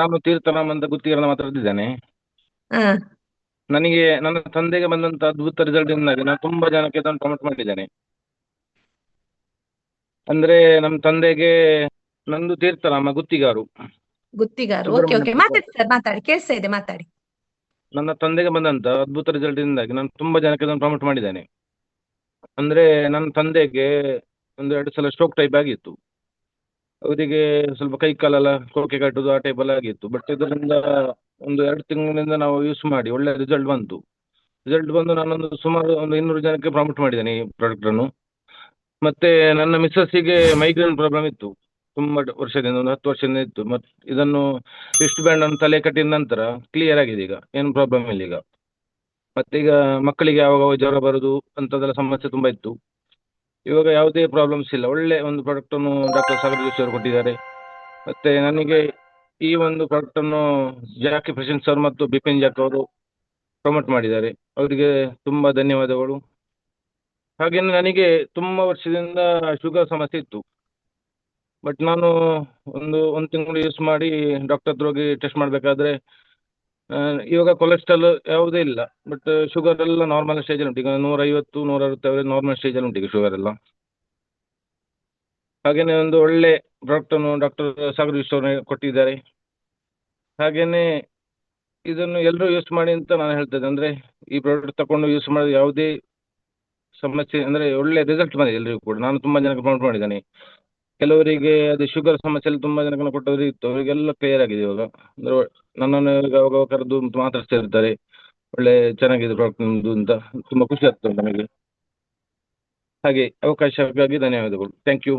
ನಾನು ತೀರ್ಥರಾಮ್ ಅಂತ ಗುತ್ತಿಗೆರನ್ನ ಮಾತಾಡ್ತಿದ್ದೇನೆ ನನಗೆ ನನ್ನ ತಂದೆಗೆ ಬಂದಂತ ಅದ್ಭುತ ರಿಸಲ್ಟ್ ಇಂದಾಗಿ ನಾನು ತುಂಬಾ ಜನಕ್ಕೆ ಅದನ್ನು ಪ್ರಮೋಟ್ ಮಾಡಿದ್ದೇನೆ. ಅಂದ್ರೆ ನಮ್ಮ ತಂದೆಗೆ ನಂದು ತೀರ್ಥರಾಮ ಗುತ್ತಿಗಾರು. ಗುತ್ತಿಗಾರು. ಓಕೆ ಓಕೆ ಮಾತಾಡಿ ಸರ್ ಮಾತಾಡಿ. ಕೇಳಿಸ್ತಾ ಇದೆ ಮಾತಾಡಿ. ನನ್ನ ತಂದೆಗೆ ಬಂದಂತ ಅದ್ಭುತ ರಿಸಲ್ಟ್ ಇಂದಾಗಿ ನಾನು ತುಂಬಾ ಜನಕ್ಕೆ ಅದನ್ನು ಪ್ರಮೋಟ್ ಮಾಡಿದ್ದೇನೆ. ಅಂದ್ರೆ ನನ್ನ ತಂದೆಗೆ ಒಂದು ಎರಡು ಸಲ ಸ್ಟ್ರೋಕ್ ಟೈಪ್ ಆಗಿತ್ತು. ಅವರಿಗೆ ಸ್ವಲ್ಪ ಕೈ ಕಾಲೆಲ್ಲ ಕೊಕ್ಕೆ ಕಟ್ಟುದು ಆ ಟೈಪ್ ಎಲ್ಲ ಆಗಿತ್ತು. ಬಟ್ ಇದರಿಂದ ಒಂದು ಎರಡು ತಿಂಗಳಿಂದ ನಾವು ಯೂಸ್ ಮಾಡಿ, ಒಳ್ಳೆ ರಿಸಲ್ಟ್ ಬಂತು. ರಿಸಲ್ಟ್ ಬಂದು ನಾನೊಂದು ಸುಮಾರು ಒಂದು ಇನ್ನೂರು ಜನಕ್ಕೆ ಪ್ರಮೋಟ್ ಮಾಡಿದ್ದೇನೆ ಈ ಪ್ರಾಡಕ್ಟ್ ಅನ್ನು. ಮತ್ತೆ ನನ್ನ ಮಿಸ್ಸಸ್ಸಿಗೆ ಮೈಗ್ರೇನ್ ಪ್ರಾಬ್ಲಮ್ ಇತ್ತು. ತುಂಬಾ ವರ್ಷದಿಂದ, ಒಂದು ಹತ್ತು ವರ್ಷದಿಂದ ಇತ್ತು. ಮತ್ತು ಇದನ್ನು ಬ್ಯಾಂಡ್ ಅನ್ನು ತಲೆ ಕಟ್ಟಿದ ನಂತರ ಕ್ಲಿಯರ್ ಆಗಿದೆ ಈಗ. ಏನು ಪ್ರಾಬ್ಲಮ್ ಇಲ್ಲ ಈಗ. ಮತ್ತೆ ಈಗ ಮಕ್ಕಳಿಗೆ ಯಾವಾಗ ಜ್ವರ ಬರುದು ಅಂತದೆಲ್ಲ ಸಮಸ್ಯೆ ತುಂಬಾ ಇತ್ತು. ಇವಾಗ ಯಾವುದೇ ಪ್ರಾಬ್ಲಮ್ಸ್ ಇಲ್ಲ. ಒಳ್ಳೆ ಒಂದು ಪ್ರಾಡಕ್ಟ್ ಅನ್ನು ಡಾಕ್ಟರ್ ಸಾಗರ್ ಜೋಶಿ ಅವರು ಕೊಟ್ಟಿದ್ದಾರೆ. ಮತ್ತೆ ನನಗೆ ಈ ಒಂದು ಪ್ರಾಡಕ್ಟ್ ಅನ್ನು ಜಾಕಿ ಪ್ರಶಾಂತ್ ಸರ್ ಮತ್ತು ಬಿಪಿನ್ ಜಾಕ್ ಅವರು ಪ್ರಮೋಟ್ ಮಾಡಿದ್ದಾರೆ. ಅವರಿಗೆ ತುಂಬಾ ಧನ್ಯವಾದಗಳು. ಹಾಗೇನೆ ನನಗೆ ತುಂಬಾ ವರ್ಷದಿಂದ ಶುಗರ್ ಸಮಸ್ಯೆ ಇತ್ತು. ಬಟ್ ನಾನು ಒಂದು ಒಂದು ತಿಂಗಳು ಯೂಸ್ ಮಾಡಿ ಡಾಕ್ಟರ್ ಹತ್ರ ಹೋಗಿ ಟೆಸ್ಟ್ ಮಾಡಬೇಕಾದ್ರೆ ಇವಾಗ ಕೊಲೆಸ್ಟ್ರಾಲ್ ಯಾವುದೇ ಇಲ್ಲ ಬಟ್ ಶುಗರ್ ಎಲ್ಲ ನಾರ್ಮಲ್ ಸ್ಟೇಜಲ್ಲಿ ಉಂಟು. ಈಗ ನೂರೈವತ್ತು ನೂರ ಅರವತ್ತು ನಾರ್ಮಲ್ ಸ್ಟೇಜಲ್ಲಿ ಉಂಟು ಈಗ ಶುಗರ್ ಎಲ್ಲ. ಹಾಗೇನೆ ಒಂದು ಒಳ್ಳೆ ಪ್ರಾಡಕ್ಟ್ ಅನ್ನು ಡಾಕ್ಟರ್ ಸಾಗರ್ ವಿಶ್ವ ಕೊಟ್ಟಿದ್ದಾರೆ. ಹಾಗೇನೆ ಇದನ್ನು ಎಲ್ಲರೂ ಯೂಸ್ ಮಾಡಿ ಅಂತ ನಾನು ಹೇಳ್ತೇನೆ. ಅಂದ್ರೆ ಈ ಪ್ರಾಡಕ್ಟ್ ತಕೊಂಡು ಯೂಸ್ ಮಾಡಿದ್ರೆ ಯಾವುದೇ ಸಮಸ್ಯೆ, ಅಂದ್ರೆ ಒಳ್ಳೆ ರಿಸಲ್ಟ್ ಬಂದಿದೆ ಎಲ್ಲರಿಗೂ ಕೂಡ. ನಾನು ತುಂಬಾ ಜನಕ್ಕೆ ಪ್ರಮೋಟ್ ಮಾಡಿದ್ದೇನೆ. ಕೆಲವರಿಗೆ ಅದು ಶುಗರ್ ಸಮಸ್ಯೆ ಎಲ್ಲ ತುಂಬಾ ಜನಕ್ಕೆ ಕೊಟ್ಟವರಿಗೆ ಇತ್ತು. ಅವರಿಗೆಲ್ಲ ಕ್ಲಿಯರ್ ಆಗಿದೆ ಇವಾಗ. ಅಂದ್ರೆ ನನ್ನನ್ನು ಈಗ ಕರೆದು ಮಾತಾಡ್ತಾ ಇರ್ತಾರೆ. ಒಳ್ಳೆ ಚೆನ್ನಾಗಿದೆ ಪ್ರಾಡಕ್ಟ್ ನಿಮ್ಮದು ಅಂತ. ತುಂಬಾ ಖುಷಿ ಆಗ್ತದೆ ನಮಗೆ. ಹಾಗೆ ಅವಕಾಶಕ್ಕಾಗಿ ಧನ್ಯವಾದಗಳು. Thank you